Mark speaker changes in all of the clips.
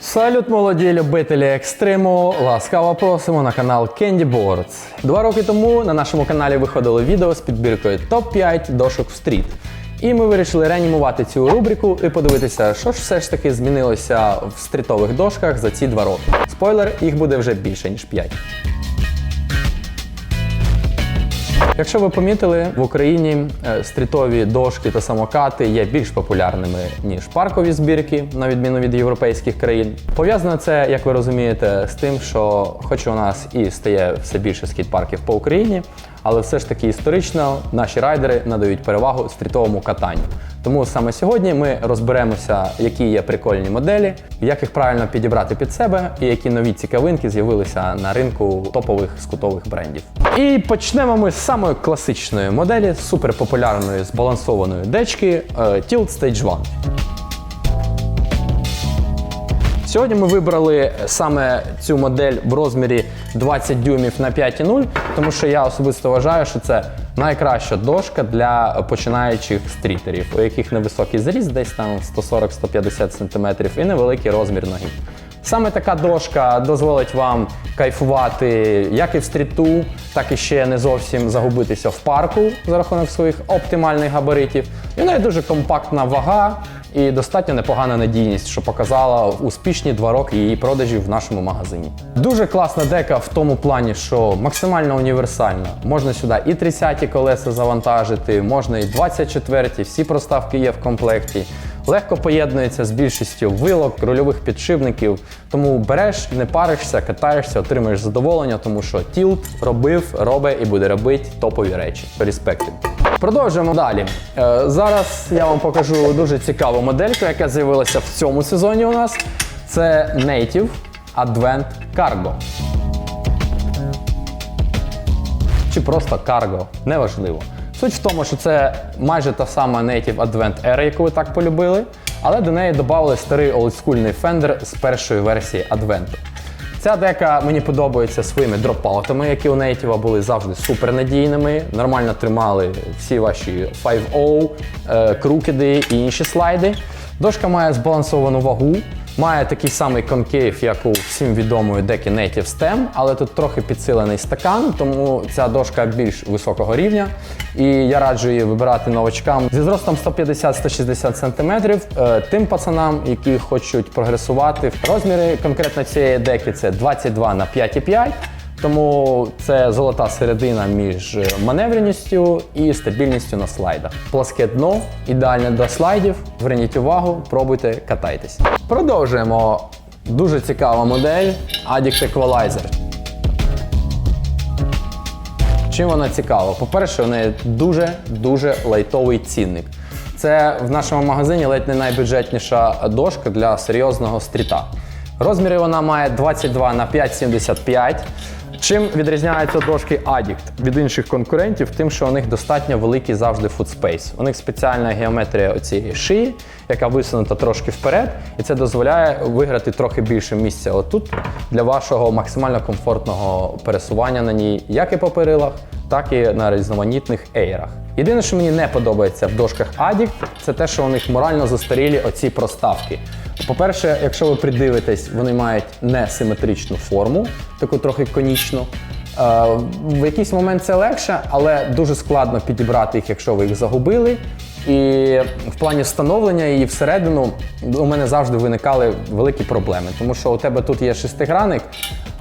Speaker 1: Салют, молоді любителі екстриму! Ласкаво просимо на канал Candy Boards. Два роки тому на нашому каналі виходило відео з підбіркою топ-5 дошок в стріт. І ми вирішили реанімувати цю рубрику і подивитися, що ж все ж таки змінилося в стрітових дошках за ці два роки. Спойлер, їх буде вже більше ніж 5. Якщо ви помітили, в Україні е, стрітові дошки та самокати є більш популярними ніж паркові збірки, на відміну від європейських країн. Пов'язано це, як ви розумієте, з тим, що хоч у нас і стає все більше скейт-парків по Україні, але все ж таки історично наші райдери надають перевагу стрітовому катанню. Тому саме сьогодні ми розберемося, які є прикольні моделі, як їх правильно підібрати під себе, і які нові цікавинки з'явилися на ринку топових скутових брендів. І почнемо ми з самої класичної моделі, суперпопулярної збалансованої дечки е, Tilt Stage 1. Сьогодні ми вибрали саме цю модель в розмірі 20 дюймів на 5,0, тому що я особисто вважаю, що це найкраща дошка для починаючих стрітерів, у яких невисокий зріст, десь там 140-150 см і невеликий розмір ноги. Саме така дошка дозволить вам кайфувати як і в стріту, так і ще не зовсім загубитися в парку за рахунок своїх оптимальних габаритів. І в неї дуже компактна вага і достатньо непогана надійність, що показала успішні два роки її продажів в нашому магазині. Дуже класна дека в тому плані, що максимально універсальна. Можна сюди і 30-ті колеса завантажити, можна і 24-ті, всі проставки є в комплекті. Легко поєднується з більшістю вилок, рульових підшипників. Тому береш, не паришся, катаєшся, отримуєш задоволення, тому що тілт робив, робить і буде робити топові речі. Респекти. Продовжуємо далі. Е, зараз я вам покажу дуже цікаву модельку, яка з'явилася в цьому сезоні у нас. Це Native Advent Cargo. Чи просто Cargo, неважливо. Суть в тому, що це майже та сама Native Advent Era, яку ви так полюбили, але до неї додали старий олдскульний Fender з першої версії Advent. Ця дека мені подобається своїми дропаутами, які у Native були завжди супернадійними, нормально тримали всі ваші 5.0, е, крукеди і інші слайди. Дошка має збалансовану вагу, має такий самий конкейв, як у всім відомої декі Native Stem, але тут трохи підсилений стакан, тому ця дошка більш високого рівня. І я раджу її вибирати новачкам зі зростом 150-160 см, е, тим пацанам, які хочуть прогресувати. Розміри конкретно цієї деки це 22 на 5,5. Тому це золота середина між маневреністю і стабільністю на слайдах. Пласке дно, ідеальне для слайдів. Зверніть увагу, пробуйте, катайтесь. Продовжуємо. Дуже цікава модель Addict Equalizer. Чим вона цікава? По-перше, у неї дуже-дуже лайтовий цінник. Це в нашому магазині ледь не найбюджетніша дошка для серйозного стріта. Розміри вона має 22 на 5,75. Чим відрізняються дошки Addict від інших конкурентів, тим, що у них достатньо великий завжди футспейс. У них спеціальна геометрія оцієї шиї, яка висунута трошки вперед, і це дозволяє виграти трохи більше місця отут для вашого максимально комфортного пересування на ній, як і по перилах, так і на різноманітних ейрах. Єдине, що мені не подобається в дошках Addict, це те, що у них морально застарілі оці проставки. По-перше, якщо ви придивитесь, вони мають несиметричну форму, таку трохи конічну. Е, В якийсь момент це легше, але дуже складно підібрати їх, якщо ви їх загубили. І в плані встановлення її всередину у мене завжди виникали великі проблеми, тому що у тебе тут є шестигранник,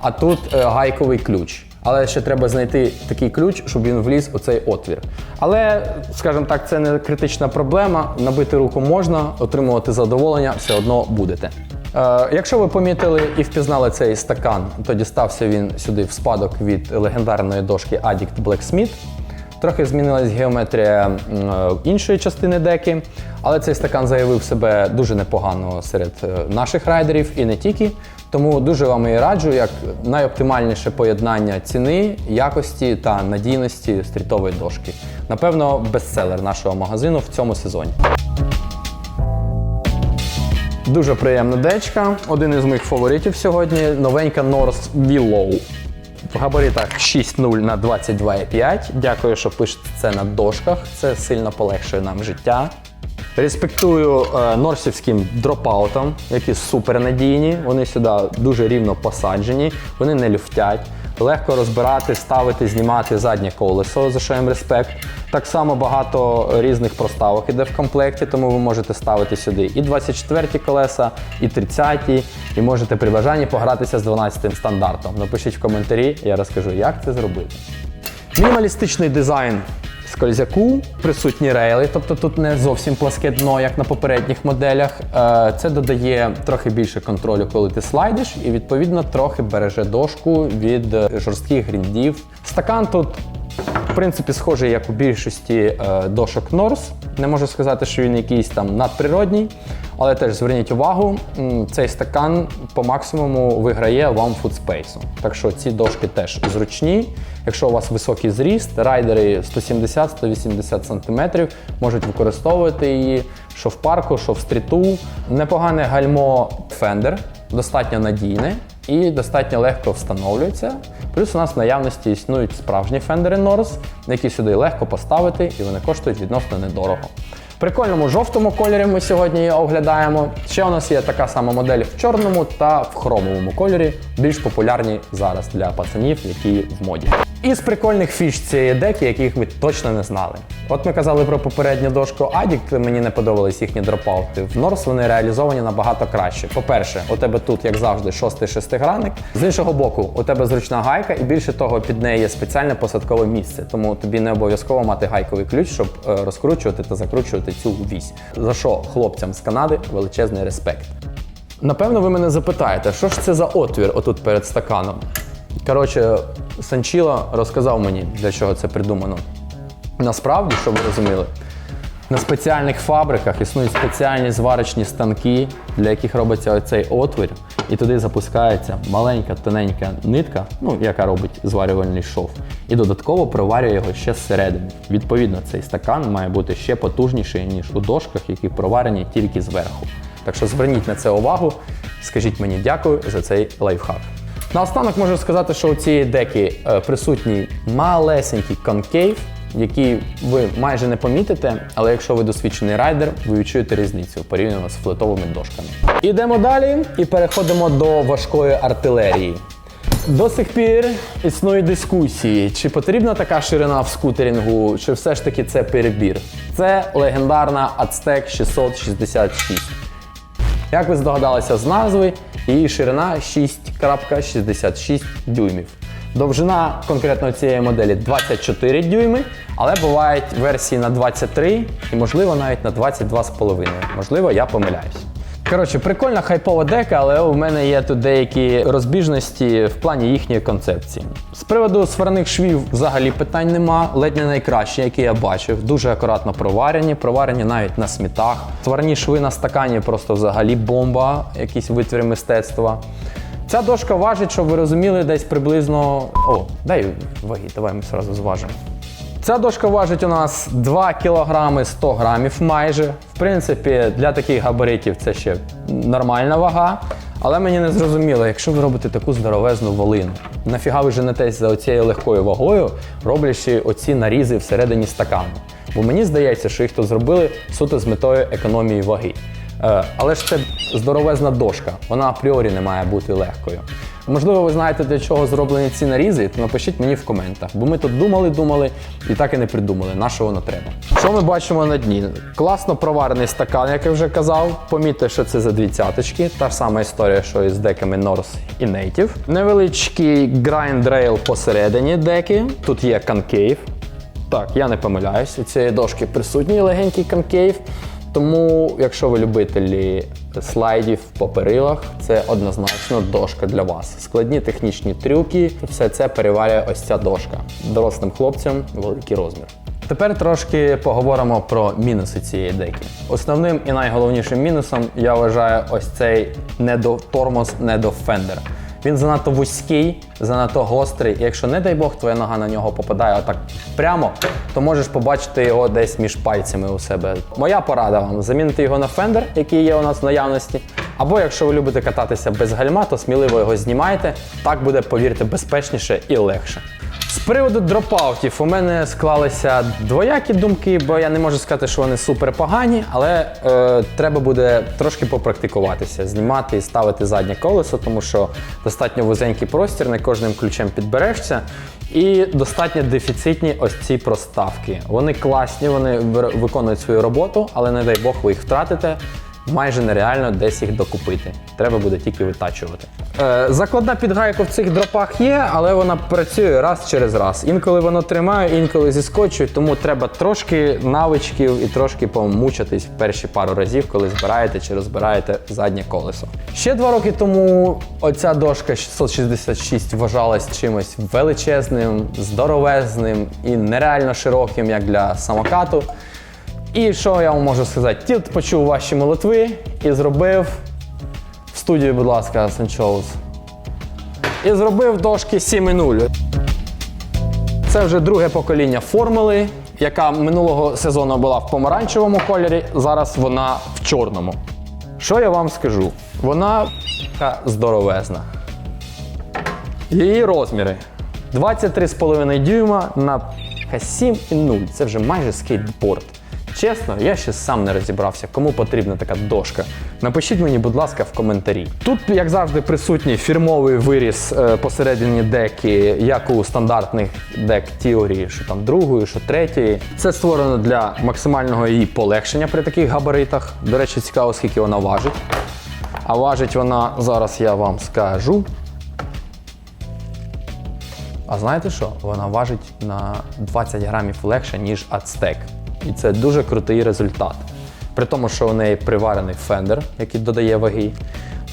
Speaker 1: а тут е, гайковий ключ. Але ще треба знайти такий ключ, щоб він вліз у цей отвір. Але, скажімо так, це не критична проблема. Набити руку можна, отримувати задоволення все одно будете. Е, якщо ви помітили і впізнали цей стакан, то дістався він сюди в спадок від легендарної дошки Addict Blacksmith. Трохи змінилась геометрія е, іншої частини деки, але цей стакан заявив себе дуже непогано серед е, наших райдерів і не тільки. Тому дуже вам і раджу як найоптимальніше поєднання ціни, якості та надійності стрітової дошки. Напевно, бестселер нашого магазину в цьому сезоні. Дуже приємна дечка. Один із моїх фаворитів сьогодні новенька North Willow. В габаритах 6.0 на 22,5. Дякую, що пишете це на дошках. Це сильно полегшує нам життя. Респектую е, норсівським дропаутам, які супер надійні. Вони сюди дуже рівно посаджені, вони не люфтять. Легко розбирати, ставити, знімати заднє колесо, за що їм респект. Так само багато різних проставок іде в комплекті, тому ви можете ставити сюди і 24 колеса, і 30, і можете при бажанні погратися з 12 стандартом. Напишіть в коментарі, я розкажу, як це зробити. Мінімалістичний дизайн скользяку, присутні рейли, тобто тут не зовсім пласке дно, як на попередніх моделях. Е, Це додає трохи більше контролю, коли ти слайдиш, і відповідно трохи береже дошку від е, жорстких гріндів. Стакан тут. В принципі, схожий, як у більшості е, дошок Норс. Не можу сказати, що він якийсь там надприродній, але теж зверніть увагу, цей стакан по максимуму виграє вам фудспейсу. Так що ці дошки теж зручні. Якщо у вас високий зріст, райдери 170-180 см можуть використовувати її що в парку, що в стріту. Непогане гальмо Fender, достатньо надійне і достатньо легко встановлюється. Плюс у нас в наявності існують справжні фендери Norse, які сюди легко поставити і вони коштують відносно недорого. Прикольному жовтому кольорі ми сьогодні її оглядаємо. Ще у нас є така сама модель в чорному та в хромовому кольорі, більш популярні зараз для пацанів, які в моді. Із прикольних фіш цієї деки, яких ми точно не знали. От ми казали про попередню дошку Addict, мені не подобались їхні дропаути. В Norse вони реалізовані набагато краще. По-перше, у тебе тут, як завжди, шостий шестигранник. З іншого боку, у тебе зручна гайка, і більше того, під нею є спеціальне посадкове місце. Тому тобі не обов'язково мати гайковий ключ, щоб е, розкручувати та закручувати цю вісь. За що хлопцям з Канади величезний респект. Напевно, ви мене запитаєте, що ж це за отвір отут перед стаканом? Коротше, Санчіло розказав мені, для чого це придумано. Насправді, щоб ви розуміли, на спеціальних фабриках існують спеціальні зварочні станки, для яких робиться оцей отвір, і туди запускається маленька тоненька нитка, ну, яка робить зварювальний шов, і додатково проварює його ще зсередини. Відповідно, цей стакан має бути ще потужніший, ніж у дошках, які проварені тільки зверху. Так що зверніть на це увагу, скажіть мені дякую за цей лайфхак. Наостанок можу сказати, що у цієї деки е, присутній малесенький конкейв, який ви майже не помітите, але якщо ви досвідчений райдер, ви відчуєте різницю порівняно з флетовими дошками. Ідемо далі і переходимо до важкої артилерії. До сих пір існують дискусії, чи потрібна така ширина в скутерінгу, чи все ж таки це перебір. Це легендарна Aztec 666. Як ви здогадалися з назви, її ширина 6,66 дюймів. Довжина конкретно цієї моделі 24 дюйми, але бувають версії на 23 і, можливо, навіть на 22,5. Можливо, я помиляюсь. Коротше, прикольна хайпова дека, але у мене є тут деякі розбіжності в плані їхньої концепції. З приводу сварних швів взагалі питань нема. Ледь не найкращі, які я бачив. Дуже акуратно проварені, проварені навіть на смітах. Сварні шви на стакані просто взагалі бомба, якийсь витвір мистецтва. Ця дошка важить, щоб ви розуміли, десь приблизно. О, дай ваги, давай ми одразу зважимо. Ця дошка важить у нас 2 кг 100 грамів майже. В принципі, для таких габаритів це ще нормальна вага. Але мені не зрозуміло, якщо ви робите таку здоровезну волину, нафіга ви женетесь за оцією легкою вагою, роблячи оці нарізи всередині стакану. Бо мені здається, що їх тут зробили суто з метою економії ваги. Е, Але ж це здоровезна дошка, вона апріорі не має бути легкою. Можливо, ви знаєте, для чого зроблені ці нарізи, то напишіть мені в коментах, бо ми тут думали, думали і так і не придумали, на що воно треба. Що ми бачимо на дні? Класно проварений стакан, як я вже казав. Помітьте, що це за дві цяточки. Та ж сама історія, що і з деками Norse і Native. Невеличкий rail посередині деки. Тут є конкейв. Так, я не помиляюсь, у цієї дошки присутній легенький конкейв. Тому, якщо ви любителі слайдів по перилах, це однозначно дошка для вас. Складні технічні трюки, все це переварює ось ця дошка. Дорослим хлопцям великий розмір. Тепер трошки поговоримо про мінуси цієї деки. Основним і найголовнішим мінусом я вважаю ось цей недотормоз, недофендер. Він занадто вузький, занадто гострий. І якщо, не дай Бог, твоя нога на нього попадає отак прямо, то можеш побачити його десь між пальцями у себе. Моя порада вам замінити його на фендер, який є у нас в наявності. Або якщо ви любите кататися без гальма, то сміливо його знімайте. Так буде, повірте, безпечніше і легше. Приводу дропаутів у мене склалися двоякі думки, бо я не можу сказати, що вони супер погані, але е, треба буде трошки попрактикуватися, знімати і ставити заднє колесо, тому що достатньо вузенький простір, не кожним ключем підберешся. І достатньо дефіцитні ось ці проставки. Вони класні, вони виконують свою роботу, але не дай Бог ви їх втратите. Майже нереально десь їх докупити. Треба буде тільки витачувати. Е, закладна підгайка в цих дропах є, але вона працює раз через раз. Інколи воно тримає, інколи зіскочує, тому треба трошки навичків і трошки помучитись в перші пару разів, коли збираєте чи розбираєте заднє колесо. Ще два роки тому оця дошка 666 вважалась чимось величезним, здоровезним і нереально широким, як для самокату. І що я вам можу сказати? Тілт почув ваші молитви і зробив в студію, будь ласка, Санчоус. І зробив дошки 7.0. Це вже друге покоління формули, яка минулого сезону була в помаранчевому кольорі, зараз вона в чорному. Що я вам скажу? Вона здоровезна. Її розміри 23,5 дюйма на 7,0. Це вже майже скейтборд. Чесно, я ще сам не розібрався, кому потрібна така дошка. Напишіть мені, будь ласка, в коментарі. Тут, як завжди, присутній фірмовий виріз е, посередині деки, як у стандартних дек Theory, що там другої, що третьої. Це створено для максимального її полегшення при таких габаритах. До речі, цікаво, скільки вона важить. А важить вона зараз я вам скажу. А знаєте що? Вона важить на 20 грамів легше, ніж Aztec. І це дуже крутий результат. При тому, що у неї приварений фендер, який додає ваги.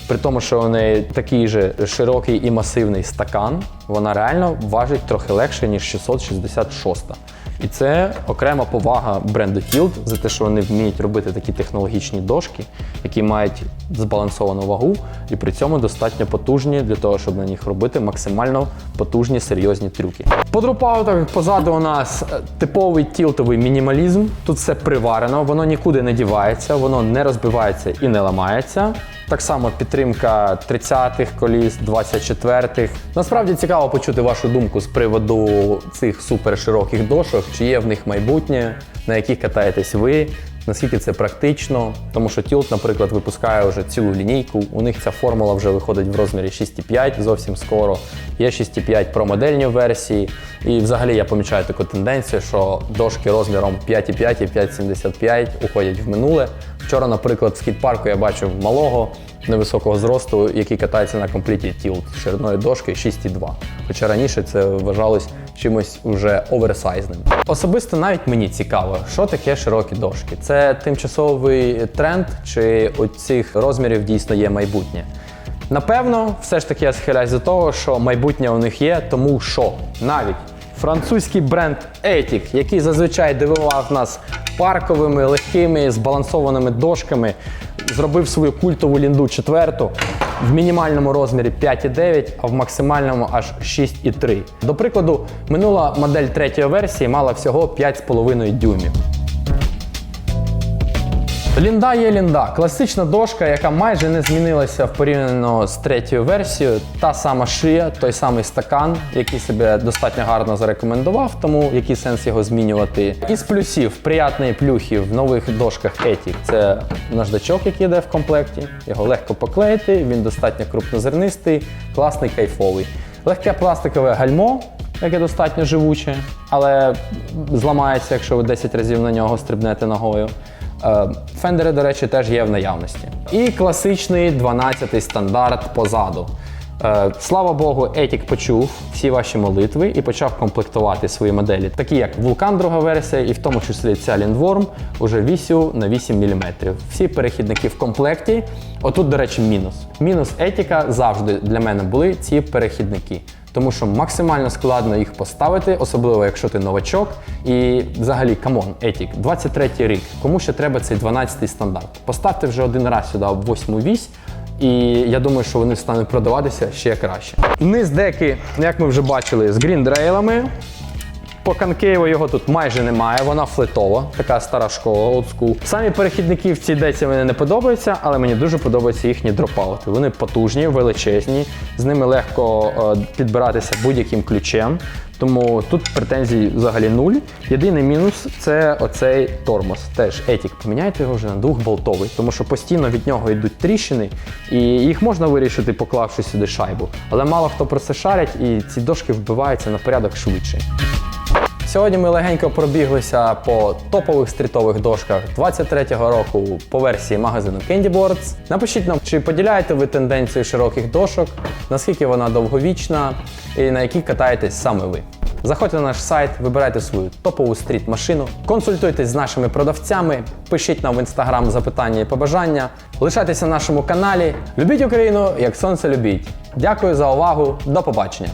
Speaker 1: При тому, що у неї такий же широкий і масивний стакан, вона реально важить трохи легше, ніж 666. І це окрема повага бренду Tilt за те, що вони вміють робити такі технологічні дошки, які мають збалансовану вагу, і при цьому достатньо потужні для того, щоб на них робити максимально потужні серйозні трюки. По дропаутах позаду у нас е, типовий тілтовий мінімалізм. Тут все приварено, воно нікуди не дівається, воно не розбивається і не ламається. Так само підтримка 30-х коліс, 24-х. Насправді цікаво почути вашу думку з приводу цих супершироких дошок, чи є в них майбутнє, на яких катаєтесь ви, наскільки це практично. Тому що Tilt, наприклад, випускає вже цілу лінійку. У них ця формула вже виходить в розмірі 6,5 зовсім скоро. Є 6,5 про модельні версії. І взагалі я помічаю таку тенденцію, що дошки розміром 5,5 і 5,75 уходять в минуле. Вчора, наприклад, в скейт-парку я бачив малого невисокого зросту, який катається на комплекті Tilt шириною дошки 6,2. Хоча раніше це вважалось чимось уже оверсайзним. Особисто навіть мені цікаво, що таке широкі дошки. Це тимчасовий тренд, чи у цих розмірів дійсно є майбутнє. Напевно, все ж таки я схиляюсь до того, що майбутнє у них є, тому що навіть французький бренд Ethic, який зазвичай дивував нас парковими, легкими, збалансованими дошками, зробив свою культову лінду четверту в мінімальному розмірі 5,9, а в максимальному аж 6,3. До прикладу, минула модель третьої версії мала всього 5,5 дюймів. Лінда є лінда. Класична дошка, яка майже не змінилася в порівняно з третьою версією. Та сама шия, той самий стакан, який себе достатньо гарно зарекомендував, тому який сенс його змінювати. Із плюсів, приятної плюхи в нових дошках Ethic – це наждачок, який йде в комплекті. Його легко поклеїти, він достатньо крупнозернистий, класний, кайфовий. Легке пластикове гальмо, яке достатньо живуче, але зламається, якщо ви 10 разів на нього стрибнете ногою. Е, Фендери, до речі, теж є в наявності. І класичний 12-й стандарт позаду. Е, Слава Богу, Ethic почув всі ваші молитви і почав комплектувати свої моделі, такі як Vulcan друга версія, і в тому числі ця Lindworm, уже вісю на 8 мм. Всі перехідники в комплекті. Отут, до речі, мінус. Мінус Етіка завжди для мене були ці перехідники. Тому що максимально складно їх поставити, особливо якщо ти новачок. І взагалі, камон, Етік, 23 рік. Кому ще треба цей 12 стандарт? Поставте вже один раз сюди в 8 вісь, і я думаю, що вони стануть продаватися ще краще. Низ деки, як ми вже бачили, з гріндрейлами. По Канкеєву його тут майже немає, вона флетова, така стара школа, олдскул. Самі перехідники в цій деці мені не подобаються, але мені дуже подобаються їхні дропаути. Вони потужні, величезні, з ними легко е, підбиратися будь-яким ключем. Тому тут претензій взагалі нуль. Єдиний мінус це оцей тормоз. Теж етік. Поміняйте його вже на двохболтовий, тому що постійно від нього йдуть тріщини, і їх можна вирішити, поклавши сюди шайбу. Але мало хто про це шарить, і ці дошки вбиваються на порядок швидше. Сьогодні ми легенько пробіглися по топових стрітових дошках 23-го року по версії магазину Candy Boards. Напишіть нам, чи поділяєте ви тенденцію широких дошок, наскільки вона довговічна і на якій катаєтесь саме ви. Заходьте на наш сайт, вибирайте свою топову стріт-машину, консультуйтесь з нашими продавцями, пишіть нам в інстаграм запитання і побажання, лишайтеся на нашому каналі. Любіть Україну, як сонце любіть. Дякую за увагу. До побачення.